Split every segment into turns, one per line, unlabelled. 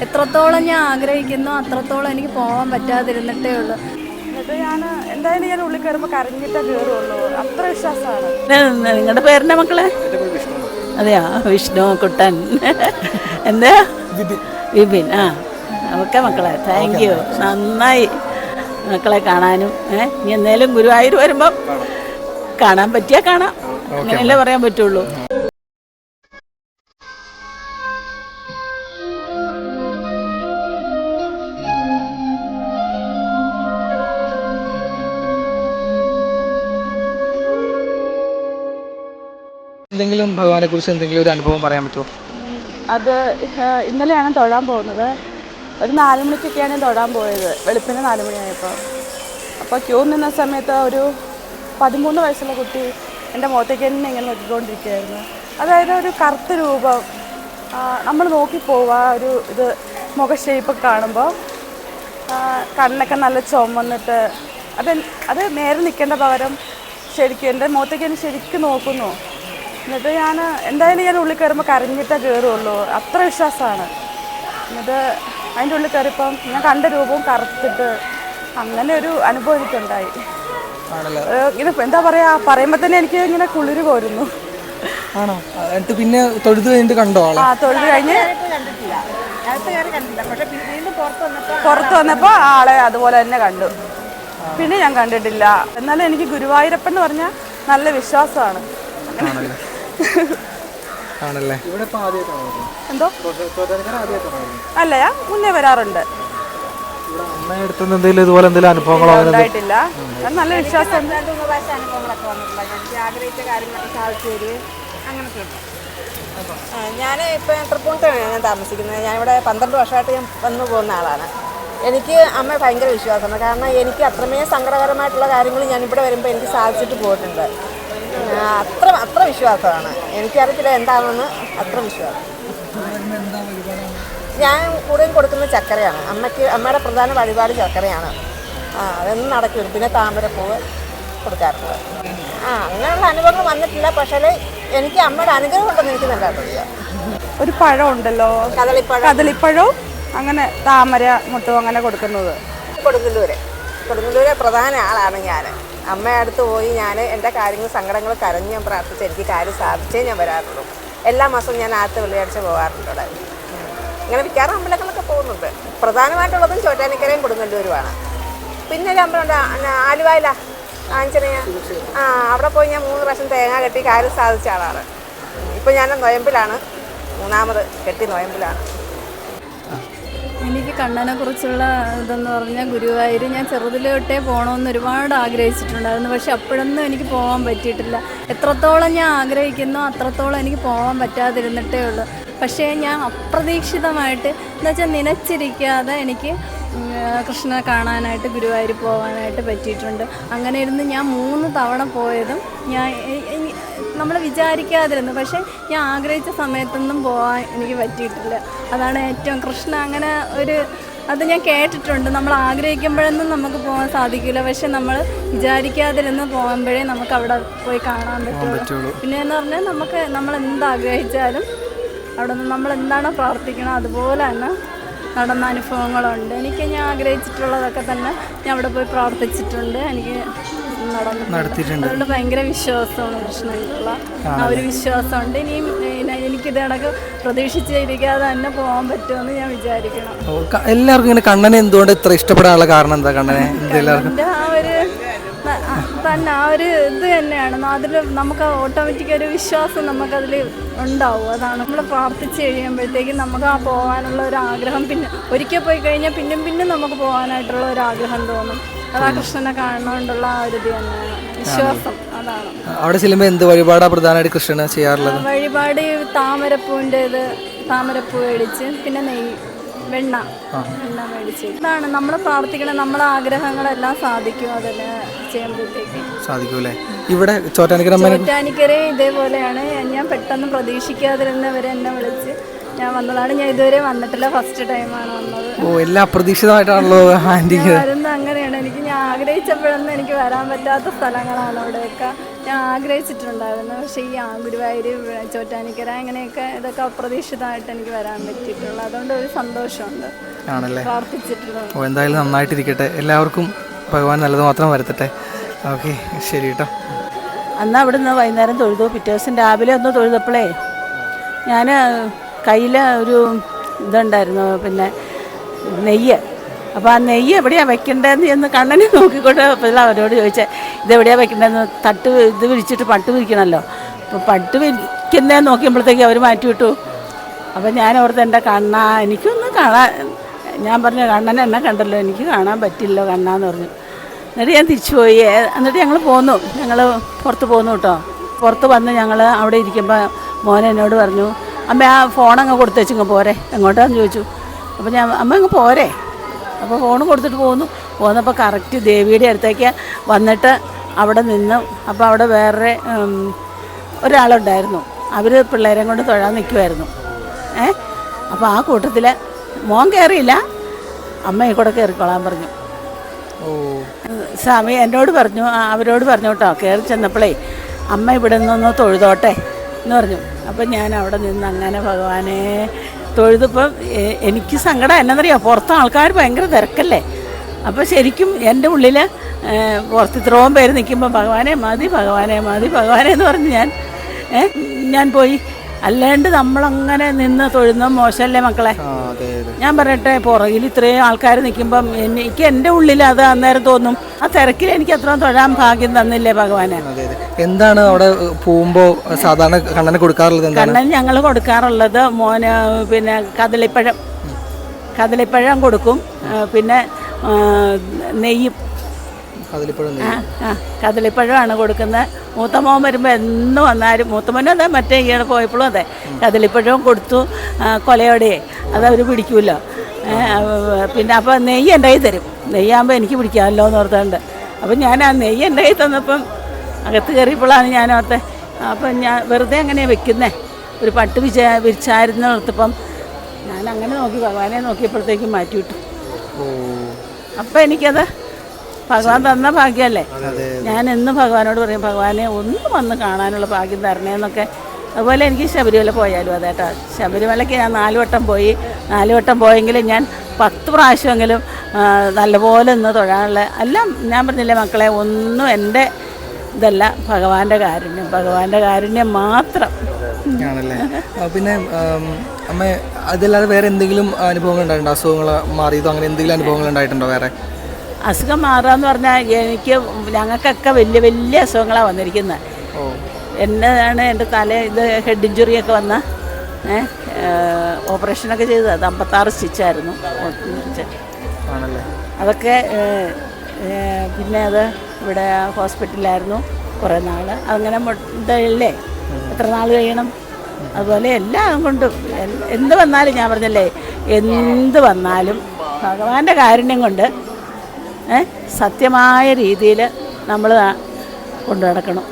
എത്രത്തോളം ഞാൻ ആഗ്രഹിക്കുന്നു അത്രത്തോളം എനിക്ക് പോകാൻ പറ്റാതിരുന്നിട്ടേ ഉള്ളൂ.
എന്നിട്ട് ഞാൻ എന്തായാലും ഞാൻ ഉള്ളിൽ കയറുമ്പോൾ കരഞ്ഞിട്ടേ കയറുള്ളൂ. അത്ര വിശ്വാസമാണ്.
നിങ്ങളുടെ പേരെന്നാ മക്കളെ? അതെയാ? വിഷ്ണു കുട്ടൻ. എന്താ? വിപിൻ. ആ. ഓക്കെ മക്കളെ താങ്ക് യു നന്നായി മക്കളെ കാണാനും ഏ? ഇനി എന്നേലും ഗുരുവായൂർ വരുമ്പം കാണാൻ പറ്റിയാ കാണാം. അങ്ങനെയല്ലേ പറയാൻ പറ്റുള്ളൂ.
എന്തെങ്കിലും ഭഗവാനെ കുറിച്ച് എന്തെങ്കിലും ഒരു അനുഭവം പറയാൻ പറ്റുമോ?
അത് ഇന്നലെയാണ് തൊഴാൻ പോകുന്നത്. ഒരു നാല് മണിക്കൊക്കെയാണ് തൊഴാൻ പോയത്. വെളുപ്പിന് നാല് മണിയായപ്പോൾ അപ്പോൾ ക്യൂ നിന്ന സമയത്ത് ഒരു പതിമൂന്ന് വയസ്സുള്ള കുട്ടി എന്റെ മുഖത്തേക്ക് തന്നെ ഇങ്ങനെ നോക്കിക്കൊണ്ടിരിക്കുകയായിരുന്നു. അതായത് ഒരു കറുത്ത രൂപം. നമ്മൾ നോക്കിപ്പോവുക ഒരു ഇത് മുഖ ഷേപ്പ് കാണുമ്പോൾ കണ്ണൊക്കെ നല്ല ചുമന്നിട്ട് അത് അത് നേരെ നിൽക്കേണ്ട പകരം ശരിക്കും എന്റെ മുഖത്തേക്ക് എന്നെ ശരിക്കും നോക്കുന്നു. എന്നിട്ട് ഞാൻ എന്തായാലും ഞാൻ ഉള്ളിൽ കയറുമ്പോൾ കരഞ്ഞിട്ടേ കയറുള്ളൂ അത്ര വിശ്വാസമാണ്. എന്നിട്ട് അതിന്റെ ഉള്ളിൽ കയറിപ്പം ഞാൻ കണ്ട രൂപവും കറുത്തിട്ട് അങ്ങനെ ഒരു അനുഭവം എനിക്കുണ്ടായി ഇത് എന്താ പറയാ പറയുമ്പോൾ തന്നെ എനിക്ക് ഇങ്ങനെ കുളിര് കോരുന്നു
ആണോ? ആ, എന്നിട്ട് പിന്നെ തൊഴുത് കഴിഞ്ഞിട്ട് കണ്ടോ
ആ തൊഴുത് കഴിഞ്ഞ് പുറത്ത് വന്നപ്പോ ആളെ അതുപോലെ തന്നെ കണ്ടു. പിന്നെ ഞാൻ കണ്ടിട്ടില്ല. എന്നാലും എനിക്ക് ഗുരുവായൂരപ്പൻ എന്ന് പറഞ്ഞാൽ നല്ല വിശ്വാസമാണ്.
ആണല്ലേ? ഇവിടെ
എന്തോ? അല്ല ഞാൻ മുന്നേ വരാറുണ്ട്.
ഇവിടെ എന്തെങ്കിലും ഇതുപോലെ എന്തെങ്കിലും അനുഭവങ്ങളോ
ഉണ്ടായിട്ടില്ല. നല്ല
എനിക്ക് ആഗ്രഹിച്ച കാര്യങ്ങളൊക്കെ സാധിച്ചു തരികയും അങ്ങനത്തെ ഉണ്ട്. ഞാൻ ഇപ്പോൾ തൃപ്പൂണിത്താണ് ഞാൻ താമസിക്കുന്നത്. ഞാനിവിടെ പന്ത്രണ്ട് വർഷമായിട്ട് ഞാൻ വന്നു പോകുന്ന ആളാണ്. എനിക്ക് അമ്മ ഭയങ്കര വിശ്വാസമാണ്. കാരണം എനിക്ക് അത്രമേ സങ്കടകരമായിട്ടുള്ള കാര്യങ്ങൾ ഞാനിവിടെ വരുമ്പോൾ എനിക്ക് സാധിച്ചിട്ട് പോയിട്ടുണ്ട്. അത്ര അത്ര വിശ്വാസമാണ്. എനിക്കറിയത്തില്ല എന്താണെന്ന്. അത്ര വിശ്വാസം. ഞാൻ കൂടുതലും കൊടുക്കുന്ന ചക്കരയാണ്. അമ്മയ്ക്ക് അമ്മയുടെ പ്രധാന വഴിപാട് ചക്കരയാണ്. ആ അതൊന്നും നടക്കില്ല. പിന്നെ താമരപ്പൂവ് കൊടുക്കാറുണ്ട്. ആ അങ്ങനെയുള്ള അനുഭവങ്ങൾ വന്നിട്ടില്ല. പക്ഷേ എനിക്ക് അമ്മയുടെ അനുഗ്രഹം ഉണ്ടെന്ന് എനിക്ക് നല്ലതറിയാം
ഒരു പഴം ഉണ്ടല്ലോ.
കദളിപ്പഴം.
കദളിപ്പഴവും അങ്ങനെ താമര മുട്ടും അങ്ങനെ കൊടുക്കുന്നത്.
കൊടുങ്ങല്ലൂര്. കൊടുങ്ങല്ലൂരെ പ്രധാന ആളാണ് ഞാൻ അമ്മയുടെ അടുത്ത് പോയി ഞാൻ എന്റെ കാര്യങ്ങൾ സങ്കടങ്ങൾ കരഞ്ഞ് ഞാൻ പ്രാർത്ഥിച്ച് എനിക്ക് കാര്യം സാധിച്ചേ ഞാൻ വരാറുള്ളൂ. എല്ലാ മാസവും ഞാൻ ആദ്യത്തെ വെള്ളിയാഴ്ച പോകാറുണ്ട് അവിടെ. ഇങ്ങനെ വിൽക്കാറ് അമ്പലങ്ങളൊക്കെ പോകുന്നുണ്ട്. പ്രധാനമായിട്ടുള്ളതും ചോറ്റാനിക്കരയും കൊടുങ്ങല്ലൂരുമാണ്. പിന്നെ ഒരു അമ്പലമുണ്ട് ആലുവായില. ആഞ്ചനയ ആ അവിടെ പോയി ഞാൻ മൂന്ന് പ്രാവശ്യം തേങ്ങ കെട്ടി കാര്യം സാധിച്ച ആളാണ്. ഇപ്പോൾ ഞാൻ നൊയമ്പിലാണ്. മൂന്നാമത് കെട്ടി നൊയമ്പിലാണ്.
എനിക്ക് കണ്ണനെ കുറിച്ചുള്ള ഇതെന്ന് പറഞ്ഞാൽ ഗുരുവായൂർ ഞാൻ ചെറുതിലോട്ടേ പോകണമെന്ന് ഒരുപാട് ആഗ്രഹിച്ചിട്ടുണ്ടായിരുന്നു. പക്ഷെ അപ്പോഴൊന്നും എനിക്ക് പോകാൻ പറ്റിയിട്ടില്ല. എത്രത്തോളം ഞാൻ ആഗ്രഹിക്കുന്നു അത്രത്തോളം എനിക്ക് പോകാൻ പറ്റാതിരുന്നിട്ടേ ഉള്ളൂ. പക്ഷേ ഞാൻ അപ്രതീക്ഷിതമായിട്ട് എന്ന് വെച്ചാൽ നനച്ചിരിക്കാതെ എനിക്ക് കൃഷ്ണനെ കാണാനായിട്ട് ഗുരുവായൂർ പോകാനായിട്ട് പറ്റിയിട്ടുണ്ട്. അങ്ങനെ ഇരുന്ന് ഞാൻ മൂന്ന് തവണ പോയതും ഞാൻ നമ്മൾ വിചാരിക്കാതിരുന്നു. പക്ഷേ ഞാൻ ആഗ്രഹിച്ച സമയത്തൊന്നും പോകാൻ എനിക്ക് പറ്റിയിട്ടില്ല. അതാണ് ഏറ്റവും കൃഷ്ണ അങ്ങനെ ഒരു അത് ഞാൻ കേട്ടിട്ടുണ്ട്. നമ്മൾ ആഗ്രഹിക്കുമ്പോഴൊന്നും നമുക്ക് പോകാൻ സാധിക്കില്ല. പക്ഷെ നമ്മൾ വിചാരിക്കാതിരുന്ന് പോകുമ്പോഴേ നമുക്ക് അവിടെ പോയി കാണാൻ പറ്റുള്ളൂ. പിന്നെ എന്ന് പറഞ്ഞാൽ നമുക്ക് നമ്മൾ എന്താഗ്രഹിച്ചാലും അവിടെ നിന്ന് നമ്മൾ എന്താണോ പ്രാർത്ഥിക്കണം അതുപോലെ തന്നെ നടന്ന അനുഭവങ്ങളുണ്ട്. എനിക്ക് ഞാൻ ആഗ്രഹിച്ചിട്ടുള്ളതൊക്കെ തന്നെ ഞാൻ അവിടെ പോയി പ്രാർത്ഥിച്ചിട്ടുണ്ട്. എനിക്ക് നടന്നിട്ടുണ്ട്. അതുകൊണ്ട് ഭയങ്കര വിശ്വാസമാണ് കൃഷ്ണനിലുള്ള ആ ഒരു വിശ്വാസമുണ്ട്. ഇനിയും എനിക്കിത് കണക്ക് പ്രതീക്ഷിച്ചിരിക്കാതെ തന്നെ പോകാൻ പറ്റുമെന്ന് ഞാൻ വിചാരിക്കണം.
എല്ലാവർക്കും ഇങ്ങനെ കണ്ണനെ എന്തുകൊണ്ട് ഇത്ര ഇഷ്ടപ്പെടാനുള്ള കാരണം എന്താ കണ്ണനെ? എല്ലാവർക്കും
ആ ഒരു തന്നെ ആ ഒരു ഇത് തന്നെയാണ്. അതിൽ നമുക്ക് ഓട്ടോമാറ്റിക് ഒരു വിശ്വാസം നമുക്കതിൽ ഉണ്ടാവും. അതാണ് നമ്മൾ പ്രാർത്ഥിച്ച് കഴിയുമ്പോഴത്തേക്കും നമുക്ക് ആ പോകാനുള്ള ഒരു ആഗ്രഹം. പിന്നെ ഒരിക്കൽ പോയി കഴിഞ്ഞാൽ പിന്നും പിന്നും നമുക്ക് പോകാനായിട്ടുള്ള ഒരു ആഗ്രഹം തോന്നും. അത് ആ കൃഷ്ണനെ കാണുന്നതുകൊണ്ടുള്ള ആ ഒരു ഇത് തന്നെയാണ്. വിശ്വാസം അതാണ്.
അവിടെ ചെല്ലുമ്പോൾ എന്ത് വഴിപാടാണ് പ്രധാനമായിട്ട് കൃഷ്ണനെ ചെയ്യാറുള്ളത്?
വഴിപാട് താമരപ്പൂവിന്റെ ഇത് താമരപ്പൂ മേടിച്ച് പിന്നെ നെയ്യ് വെണ്ണ. വെണ്ണ മേടിച്ച്. ഇതാണ് നമ്മൾ പ്രാർത്ഥിക്കണം നമ്മളെ ആഗ്രഹങ്ങളെല്ലാം സാധിക്കും അതിൽ ചെയ്യുമ്പോഴത്തേക്ക്
സാധിക്കൂലേ ഇവിടെ ചോറ്റാനിക്കര
ചോറ്റാനിക്കരെ ഇതേപോലെയാണ്. ഞാൻ പെട്ടെന്ന് പ്രതീക്ഷിക്കാതിരുന്നവരെ എന്നെ വിളിച്ച് ഞാൻ വന്നതാണ്. ഞാൻ ഇതുവരെ വന്നിട്ടില്ല. ഫസ്റ്റ് ടൈമാണ് വന്നത്.
ഓ എല്ലാം അപ്രതീക്ഷിതമായിട്ടാണല്ലോ ആന്റിക്ക്.
വരുന്നത് അങ്ങനെയാണ്. എനിക്ക് ഞാൻ ആഗ്രഹിച്ചപ്പോഴൊന്നും എനിക്ക് വരാൻ പറ്റാത്ത സ്ഥലങ്ങളാണ് അവിടെയൊക്കെ. ഞാൻ ആഗ്രഹിച്ചിട്ടുണ്ടായിരുന്നു. പക്ഷേ ഈ ഗുരുവായൂർ ചോറ്റാനിക്കര അങ്ങനെയൊക്കെ ഇതൊക്കെ അപ്രതീക്ഷിതമായിട്ട് എനിക്ക് വരാൻ പറ്റിയിട്ടുള്ളു. അതുകൊണ്ട് ഒരു സന്തോഷമുണ്ട്.
ആണല്ലേ? ഓ എന്തായാലും നന്നായിട്ടിരിക്കട്ടെ. എല്ലാവർക്കും ഭഗവാൻ നല്ലത് മാത്രം വരുത്തട്ടെ. ഓക്കെ ശരി കേട്ടോ
അന്ന് അവിടുന്ന് വൈകുന്നേരം തൊഴുതു. പിറ്റേ ദിവസം രാവിലെ ഒന്ന് തൊഴുതപ്പോഴേ ഞാൻ കയ്യിൽ ഒരു ഇതുണ്ടായിരുന്നു പിന്നെ നെയ്യ്. അപ്പോൾ ആ നെയ്യ് എവിടെയാണ് വെക്കേണ്ടതെന്ന് എന്ന് കണ്ണനെ നോക്കിക്കൊണ്ട് അപ്പോൾ അവരോട് ചോദിച്ചത് ഇതെവിടെയാണ് വെക്കേണ്ടതെന്ന് തട്ട് ഇത് വിരിച്ചിട്ട് പട്ട് വിരിക്കണമല്ലോ അപ്പോൾ പട്ട് വിരിക്കുന്നതെന്ന് നോക്കിയപ്പോഴത്തേക്ക് അവർ മാറ്റി വിട്ടു. അപ്പോൾ ഞാൻ ഓർത്ത് എന്റെ കണ്ണ എനിക്കൊന്നും കാണാൻ ഞാൻ പറഞ്ഞു കണ്ണനെ എന്നെ കണ്ടല്ലോ എനിക്ക് കാണാൻ പറ്റില്ലല്ലോ കണ്ണാന്ന് പറഞ്ഞു. എന്നിട്ട് ഞാൻ തിരിച്ചു പോയി. എന്നിട്ട് ഞങ്ങൾ പോന്നു. ഞങ്ങൾ പുറത്ത് പോന്നു കേട്ടോ. പുറത്ത് വന്ന് ഞങ്ങൾ അവിടെ ഇരിക്കുമ്പോൾ മോൻ എന്നോട് പറഞ്ഞു അമ്മ ആ ഫോൺ അങ്ങ് കൊടുത്തേച്ചിങ്ങ് പോരെ. എങ്ങോട്ടാന്ന് ചോദിച്ചു. അപ്പോൾ ഞാൻ അമ്മ അങ്ങ് പോരെ. അപ്പോൾ ഫോൺ കൊടുത്തിട്ട് പോന്നു. പോന്നപ്പോൾ കറക്റ്റ് ദേവിയുടെ അടുത്തേക്ക് വന്നിട്ട് അവിടെ നിന്ന് അപ്പോൾ അവിടെ വേറെ ഒരാളുണ്ടായിരുന്നു. അവർ പിള്ളേരെ കൊണ്ട് തൊഴാൻ നിൽക്കുമായിരുന്നു ഏ? അപ്പോൾ ആ കൂട്ടത്തിൽ മോൻ കയറിയില്ല അമ്മയെ കൂടെ കയറിക്കോളാൻ പറഞ്ഞു.
ഓ.
സ്വാമി എന്നോട് പറഞ്ഞു അവരോട് പറഞ്ഞു കേട്ടോ കയറി ചെന്നപ്പോഴേ അമ്മ ഇവിടെ നിന്നൊന്ന് തൊഴുതോട്ടെ. എന്ന് പറഞ്ഞു. അപ്പം ഞാൻ അവിടെ നിന്ന് അങ്ങനെ ഭഗവാനെ തൊഴുതിപ്പം എനിക്ക് സങ്കടം എന്നറിയാം പുറത്ത് ആൾക്കാർ ഭയങ്കര തിരക്കല്ലേ? അപ്പോൾ ശരിക്കും എന്റെ ഉള്ളിൽ പുറത്ത് ഇത്രയും പേര് നിൽക്കുമ്പോൾ ഭഗവാനെ മതി ഭഗവാനെ മതി ഭഗവാനെ എന്ന് പറഞ്ഞ് ഞാൻ ഞാൻ പോയി. അല്ലാണ്ട് നമ്മളങ്ങനെ നിന്ന് തൊഴുന്ന മോശമല്ലേ മക്കളെ? ഞാൻ പറയട്ടെ പുറകിൽ ഇത്രയും ആൾക്കാർ നിൽക്കുമ്പം എനിക്ക് എന്റെ ഉള്ളിൽ അത് അന്നേരം തോന്നും ആ തിരക്കിൽ എനിക്ക് അത്ര തൊഴാൻ ഭാഗ്യം തന്നില്ലേ ഭഗവാനെ?
എന്താണ് അവിടെ പോകുമ്പോൾ സാധാരണ കണ്ണന് കൊടുക്കാറുള്ളത്
കണ്ണൻ ഞങ്ങൾ കൊടുക്കാറുള്ളത് മോന് പിന്നെ കദളിപ്പഴം. കദളിപ്പഴം കൊടുക്കും പിന്നെ നെയ്യും. കദളിപ്പഴം കദളിപ്പഴമാണ് കൊടുക്കുന്നത്. മൂത്ത മോൻ വരുമ്പോൾ എന്ന് വന്നാലും മൂത്തമോനും അതെ മറ്റേ ഈയിടെ പോയപ്പോഴും അതെ. അതിലിപ്പോഴും കൊടുത്തു കൊലയോടെ. അതവർ പിടിക്കുമല്ലോ പിന്നെ അപ്പോൾ നെയ്യ് എന്റെ കയ്യിൽ തരും. നെയ്യാകുമ്പോൾ എനിക്ക് പിടിക്കാമല്ലോ എന്ന് ഓർത്തുകൊണ്ട് അപ്പം ഞാൻ ആ നെയ്യ് എന്റെ കയ്യിൽ തന്നപ്പം അകത്ത് കയറിയപ്പോഴാണ് ഞാൻ ഓർത്തെ അപ്പം ഞാൻ വെറുതെ അങ്ങനെ വെക്കുന്നേ. ഒരു പട്ട് വിചാ വിരിച്ചായിരുന്നു ഓർത്തപ്പം ഞാൻ അങ്ങനെ നോക്കി ഭഗവാനെ നോക്കിയപ്പോഴത്തേക്കും മാറ്റി വിട്ടു. അപ്പം എനിക്കത് ഭഗവാൻ തന്ന ഭാഗ്യമല്ലേ? ഞാൻ എന്നും ഭഗവാനോട് പറയും ഭഗവാനെ ഒന്ന് വന്ന് കാണാനുള്ള ഭാഗ്യം തരണേന്നൊക്കെ അതുപോലെ എനിക്ക് ശബരിമല പോയാലും അതേട്ടോ ശബരിമലയ്ക്ക് ഞാൻ നാല് വട്ടം പോയി. നാല് വട്ടം പോയെങ്കിലും ഞാൻ പത്ത് പ്രാവശ്യമെങ്കിലും നല്ലപോലെ ഒന്ന് തൊഴാനുള്ള എല്ലാം ഞാൻ പറഞ്ഞില്ലേ മക്കളെ ഒന്നും എന്റെ ഇതല്ല ഭഗവാന്റെ കാരുണ്യം. ഭഗവാന്റെ കാരുണ്യം മാത്രം.
ആണല്ലേ പിന്നെ അമ്മ അതല്ലാതെ വേറെ എന്തെങ്കിലും അനുഭവങ്ങൾ ഉണ്ടായിട്ടുണ്ടോ? അസുഖങ്ങൾ മാറിയതോ? അങ്ങനെ എന്തെങ്കിലും അനുഭവങ്ങൾ ഉണ്ടായിട്ടുണ്ടോ വേറെ?
അസുഖം മാറാന്ന് പറഞ്ഞാൽ എനിക്ക് ഞങ്ങൾക്കൊക്കെ വലിയ വലിയ അസുഖങ്ങളാണ് വന്നിരിക്കുന്നത് എന്നതാണ് എന്റെ തല ഇത് ഹെഡ് ഇഞ്ചുറിയൊക്കെ വന്ന. ഓപ്പറേഷനൊക്കെ ചെയ്തത്. അമ്പത്താറ് സ്റ്റിച്ചായിരുന്നു അതൊക്കെ പിന്നെ അത് ഇവിടെ ഹോസ്പിറ്റലിലായിരുന്നു കുറേ നാൾ അങ്ങനെ ഇതല്ലേ? എത്ര നാൾ കഴിയണം? അതുപോലെ എല്ലാം കൊണ്ടും. എന്ത് വന്നാലും ഞാൻ പറഞ്ഞല്ലേ എന്ത് വന്നാലും ഭഗവാന്റെ കാരുണ്യം കൊണ്ട് സത്യമായ രീതിയിൽ നമ്മൾ കൊണ്ടു നടക്കണം.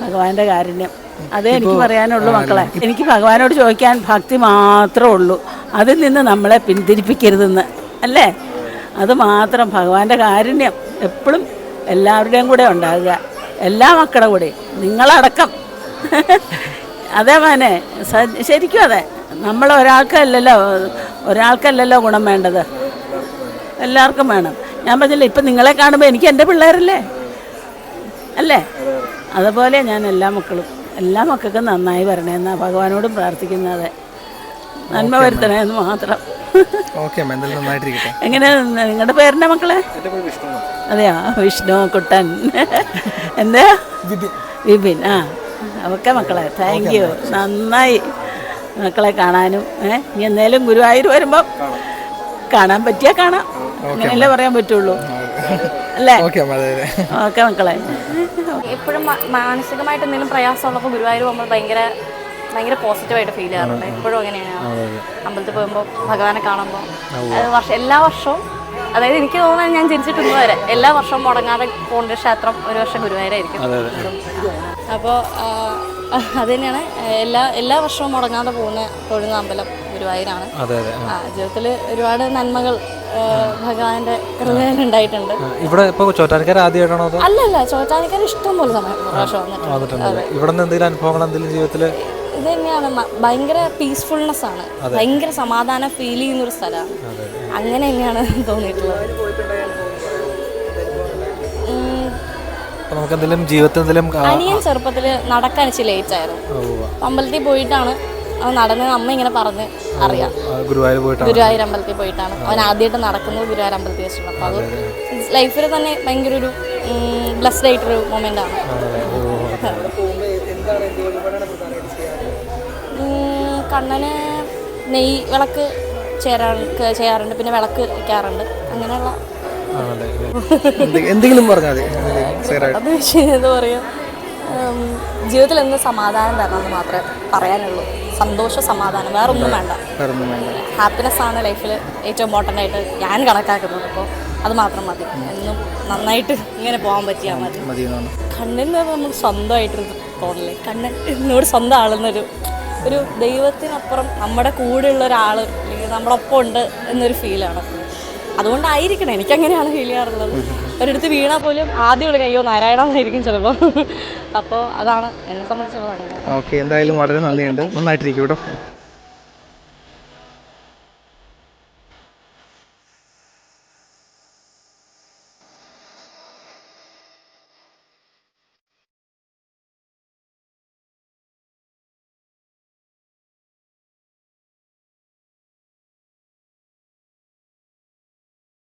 ഭഗവാന്റെ കാരുണ്യം. അതേ എനിക്ക് പറയാനുള്ളൂ മക്കളെ. എനിക്ക് ഭഗവാനോട് ചോദിക്കാൻ ഭക്തി മാത്രമേ ഉള്ളൂ. അതിൽ നിന്ന് നമ്മളെ പിന്തിരിപ്പിക്കരുതെന്ന്. അല്ലേ? അത് മാത്രം ഭഗവാന്റെ കാരുണ്യം എപ്പോഴും എല്ലാവരുടെയും കൂടെ ഉണ്ടാകുക. എല്ലാ മക്കളുടെ കൂടെ. നിങ്ങളടക്കം. അതേ മോനെ ശരിക്കും അതെ. നമ്മൾ ഒരാൾക്കല്ലല്ലോ ഒരാൾക്കല്ലല്ലോ ഗുണം വേണ്ടത്. എല്ലാവർക്കും വേണം. ഞാൻ പറഞ്ഞില്ല ഇപ്പം നിങ്ങളെ കാണുമ്പോൾ എനിക്ക് എന്റെ പിള്ളേരല്ലേ? അല്ലേ? അതുപോലെ ഞാൻ എല്ലാ മക്കളും എല്ലാ മക്കൾക്കും നന്നായി വരണേന്നാ ഭഗവാനോടും പ്രാർത്ഥിക്കുന്നത് നന്മ വരുത്തണേ എന്ന് മാത്രം. എങ്ങനെ നിങ്ങളുടെ പേരെന്റെ മക്കളെ? അതെയാ? വിഷ്ണു കുട്ടൻ. എന്താ? വിപിൻ. ആ. ഓക്കെ മക്കളെ താങ്ക് യു നന്നായി മക്കളെ കാണാനും ഏഹ് ഇനി എന്തായാലും ഗുരുവായൂർ വരുമ്പം കാണാൻ പറ്റിയാ കാണാം. അങ്ങനെയല്ലേ പറയാൻ പറ്റുള്ളൂ? അല്ലേ?
ഓക്കെ
മക്കളെ.
എപ്പോഴും മാനസികമായിട്ട് എന്തെങ്കിലും പ്രയാസമുള്ളപ്പോൾ ഗുരുവായൂർ പോകുമ്പോൾ ഭയങ്കര ഭയങ്കര പോസിറ്റീവായിട്ട് ഫീൽ ചെയ്യാറുണ്ട്. എപ്പോഴും അങ്ങനെയാണ്. അമ്പലത്തിൽ പോകുമ്പോൾ ഭഗവാനെ കാണുമ്പോൾ വർഷം എല്ലാ വർഷവും അതായത് എനിക്ക് തോന്നുന്നത് ഞാൻ ജനിച്ചിട്ടുണ്ട് വരെ എല്ലാ വർഷവും മുടങ്ങാതെ പോകേണ്ട ക്ഷേത്രം ഒരു വർഷം ഗുരുവായൂരായിരിക്കും അപ്പോൾ അത് തന്നെയാണ്. എല്ലാ എല്ലാ വർഷവും മുടങ്ങാതെ പോകുന്ന തൊഴുന്ന അമ്പലം ഗുരുവായൂരാണ്.
അതെ അതെ
ആ. ജീവിതത്തിൽ ഒരുപാട് നന്മകൾ ഭഗവാന്റെ
ആ, ഇവിടെ ഇപ്പോൾ ചോറ്റാനിക്കാർ ആദ്യമായിട്ടാണോ അതോ?
അല്ലല്ല ചോറ്റാനിക്കാർ ഇഷ്ടം പോലെ സമയം പ്രാവശ്യം വന്നിട്ടുണ്ട്.
ഇവിടെ നിന്ന് എന്തെങ്കിലും അനുഭവങ്ങൾ എന്തെങ്കിലും ജീവിതത്തിൽ?
ഇത് തന്നെയാണ്. ഭയങ്കര പീസ്ഫുൾനെസ് ആണ്. ഭയങ്കര സമാധാനം ഫീൽ ചെയ്യുന്ന ഒരു സ്ഥലമാണ്. അങ്ങനെ തന്നെയാണ് തോന്നിയിട്ടുള്ളത്.
നമുക്ക് എന്തെങ്കിലും ജീവിതത്തിൽ എന്തെങ്കിലും
അനിയൻ ചെറുപ്പത്തിൽ നടക്കാൻ ഇച്ചിരി ലേറ്റ് ആയിരുന്നു. അമ്പലത്തിൽ പോയിട്ടാണ് അവൻ നടന്നത് അമ്മ ഇങ്ങനെ പറഞ്ഞ് അറിയാം.
ഗുരുവായൂർ പോയിട്ടാണ്?
ഗുരുവായൂർ അമ്പലത്തിൽ പോയിട്ടാണ്. അവൻ ആദ്യമായിട്ട് നടക്കുന്നത് ഗുരുവായൂർ അമ്പലത്തിൽ വെച്ചിട്ടുണ്ട് അപ്പോൾ അത് ലൈഫിൽ തന്നെ ഭയങ്കര ഒരു ബ്ലസ്ഡ് ആയിട്ടൊരു മൊമെന്റ് ആണ്. കണ്ണന് നെയ് വിളക്ക് ചേരാ ചെയ്യാറുണ്ട്. പിന്നെ വിളക്ക് വയ്ക്കാറുണ്ട് അങ്ങനെയുള്ള
എന്തെങ്കിലും പറഞ്ഞാൽ മതി.
അത് എന്താ പറയുക ഉം, ജീവിതത്തിൽ എന്ന് സമാധാനം തരണം എന്ന് മാത്രമേ പറയാനുള്ളൂ. സന്തോഷ സമാധാനം വേറെ ഒന്നും വേണ്ട.
വേറൊന്നും വേണ്ട.
ഹാപ്പിനെസ് ആണ് ലൈഫിൽ ഏറ്റവും ഇമ്പോർട്ടന്റ് ആയിട്ട് ഞാൻ കണക്കാക്കുന്നത്. അപ്പോൾ അത് മാത്രം മതി. എന്നും നന്നായിട്ട് ഇങ്ങനെ പോകാൻ പറ്റിയാൽ മതി.
കണ്ണിൽ നിന്ന്
കണ്ണിന് നമ്മൾ സ്വന്തമായിട്ടൊരു തോന്നലേ കണ്ണൻ എന്നോട് സ്വന്തം ആളെന്നൊരു ഒരു ദൈവത്തിനപ്പുറം നമ്മുടെ കൂടെയുള്ള ഒരാൾ അല്ലെങ്കിൽ നമ്മുടെ ഒപ്പം ഉണ്ട് എന്നൊരു ഫീലാണ് അതുകൊണ്ടായിരിക്കണം എനിക്കങ്ങനെയാണ് ഫീൽ ചെയ്യാറുള്ളത്. ഒരിടത്ത് വീണാൽ പോലും ആദ്യം ഉള്ള അയ്യോ നാരായണ എന്നായിരിക്കും ചിലപ്പോൾ അപ്പോൾ അതാണ് എന്നെ സംബന്ധിച്ചുള്ള
ഓക്കെ എന്തായാലും വളരെ നന്ദിയുണ്ട്. നന്നായിട്ടിരിക്കും കേട്ടോ.